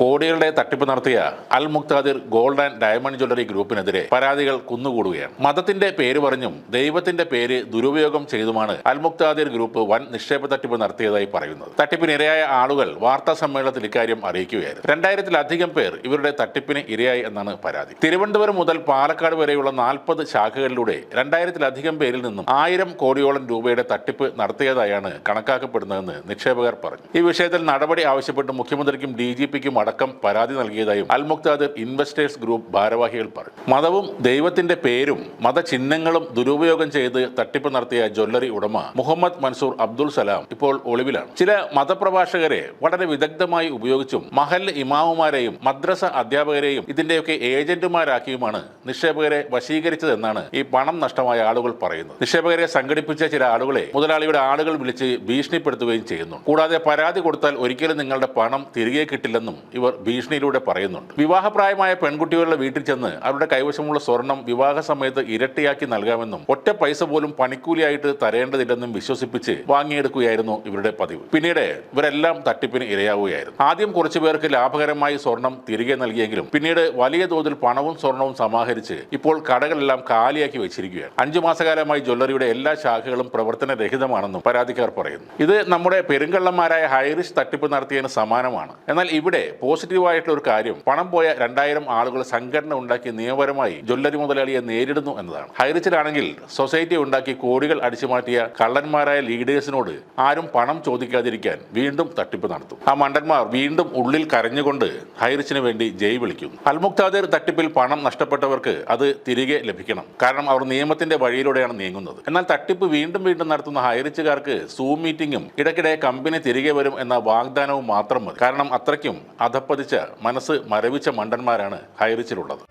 കോടികളുടെ തട്ടിപ്പ് നടത്തിയ Al Muktadir gold and diamond jewellery ഗ്രൂപ്പിനെതിരെ പരാതികൾ കുന്നുകൂടുകയാണ്. മതത്തിന്റെ പേര് പറഞ്ഞും ദൈവത്തിന്റെ പേര് ദുരുപയോഗം ചെയ്തുമാണ് അൽ മുക്താദിർ ഗ്രൂപ്പ് വൻ നിക്ഷേപ തട്ടിപ്പ് നടത്തിയതായി പറയുന്നത്. തട്ടിപ്പിനിരയായ ആളുകൾ വാർത്താ സമ്മേളനത്തിൽ ഇക്കാര്യം അറിയിക്കുകയായിരുന്നു. രണ്ടായിരത്തിലധികം പേർ ഇവരുടെ തട്ടിപ്പിന് ഇരയായി എന്നാണ് പരാതി. തിരുവനന്തപുരം മുതൽ പാലക്കാട് വരെയുള്ള നാൽപ്പത് ശാഖകളിലൂടെ രണ്ടായിരത്തിലധികം പേരിൽ നിന്നും ആയിരം കോടിയോളം രൂപയുടെ തട്ടിപ്പ് നടത്തിയതായാണ് കണക്കാക്കപ്പെടുന്നതെന്ന് നിക്ഷേപകർ പറഞ്ഞു. ഈ വിഷയത്തിൽ നടപടി ആവശ്യപ്പെട്ട് മുഖ്യമന്ത്രിക്കും ഡി ജി പിക്കും അടക്കം പരാതി നൽകിയതായും അൽ മുക്താദിർ ഇൻവെസ്റ്റേഴ്സ് ഗ്രൂപ്പ് ഭാരവാഹികൾ പറഞ്ഞു. മതവും ദൈവത്തിന്റെ പേരും മതചിഹ്നങ്ങളും ദുരുപയോഗം ചെയ്ത് തട്ടിപ്പ് നടത്തിയ ജ്വല്ലറി ഉടമ മുഹമ്മദ് മൻസൂർ അബ്ദുൾ സലാം ഇപ്പോൾ ഒളിവിലാണ്. ചില മതപ്രഭാഷകരെ വളരെ വിദഗ്ധമായി ഉപയോഗിച്ചും മഹൽ ഇമാമുമാരെയും മദ്രസ അധ്യാപകരെയും ഇതിന്റെയൊക്കെ ഏജന്റുമാരാക്കിയുമാണ് നിക്ഷേപകരെ വശീകരിച്ചതെന്നാണ് ഈ പണം നഷ്ടമായ ആളുകൾ പറയുന്നത്. നിക്ഷേപകരെ സംഘടിപ്പിച്ച ചില ആളുകളെ മുതലാളിയുടെ ആളുകൾ വിളിച്ച് ഭീഷണിപ്പെടുത്തുകയും ചെയ്യുന്നു. കൂടാതെ പരാതി കൊടുത്താൽ ഒരിക്കലും നിങ്ങളുടെ പണം തിരികെ കിട്ടില്ലെന്നും ഇവർ ഭീഷണിയിലൂടെ പറയുന്നുണ്ട്. വിവാഹപ്രായമായ പെൺകുട്ടികളുടെ വീട്ടിൽ ചെന്ന് അവരുടെ കൈവശമുള്ള സ്വർണം വിവാഹ സമയത്ത് ഇരട്ടിയാക്കി നൽകാമെന്നും ഒറ്റ പൈസ പോലും പണിക്കൂലിയായിട്ട് തരേണ്ടതില്ലെന്നും വിശ്വസിപ്പിച്ച് വാങ്ങിയെടുക്കുകയായിരുന്നു ഇവരുടെ പതിവ്. പിന്നീട് ഇവരെല്ലാം തട്ടിപ്പിന് ഇരയാവുകയായിരുന്നു. ആദ്യം കുറച്ചുപേർക്ക് ലാഭകരമായി സ്വർണം തിരികെ നൽകിയെങ്കിലും പിന്നീട് വലിയ തോതിൽ പണവും സ്വർണവും സമാഹരിച്ച് ഇപ്പോൾ കടകളെല്ലാം കാലിയാക്കി വെച്ചിരിക്കുകയാണ്. അഞ്ചു മാസകാലമായി ജ്വല്ലറിയുടെ എല്ലാ ശാഖകളും പ്രവർത്തനരഹിതമാണെന്നും പരാതിക്കാർ പറയുന്നു. ഇത് നമ്മുടെ പെരുങ്കള്ളന്മാരായ ഹൈറിഷ് തട്ടിപ്പ് നടത്തിയതിന് സമാനമാണ്. എന്നാൽ ഇവിടെ പോസിറ്റീവായിട്ടുള്ള ഒരു കാര്യം പണം പോയ രണ്ടായിരം ആളുകൾ സംഘടന ഉണ്ടാക്കി നിയമപരമായി ജ്വല്ലറി മുതലാളിയെ നേരിടുന്നു എന്നതാണ്. ഹൈറിച്ചിലാണെങ്കിൽ സൊസൈറ്റി ഉണ്ടാക്കി കോടികൾ അടിച്ചുമാറ്റിയ കള്ളന്മാരായ ലീഡേഴ്സിനോട് ആരും പണം ചോദിക്കാതിരിക്കാൻ വീണ്ടും തട്ടിപ്പ് നടത്തും. ആ മണ്ടന്മാർ വീണ്ടും ഉള്ളിൽ കരഞ്ഞുകൊണ്ട് ഹൈറിച്ചിന് വേണ്ടി ജയ് വിളിക്കുന്നു. അൽമുക്താദേർ തട്ടിപ്പിൽ പണം നഷ്ടപ്പെട്ടവർക്ക് അത് തിരികെ ലഭിക്കണം. കാരണം അവർ നിയമത്തിന്റെ വഴിയിലൂടെയാണ് നീങ്ങുന്നത്. എന്നാൽ തട്ടിപ്പ് വീണ്ടും വീണ്ടും നടത്തുന്ന ഹൈറിച്ചുകാർക്ക് സൂം മീറ്റിംഗും ഇടയ്ക്കിടെ കമ്പനി തിരികെ വരും എന്ന വാഗ്ദാനവും മാത്രം മതി. കാരണം അത്രയ്ക്കും അധപ്പതിച്ച മനസ്സ് മരവിച്ച മണ്ടന്മാരാണ് ഹൈറിച്ചിലുള്ളത്.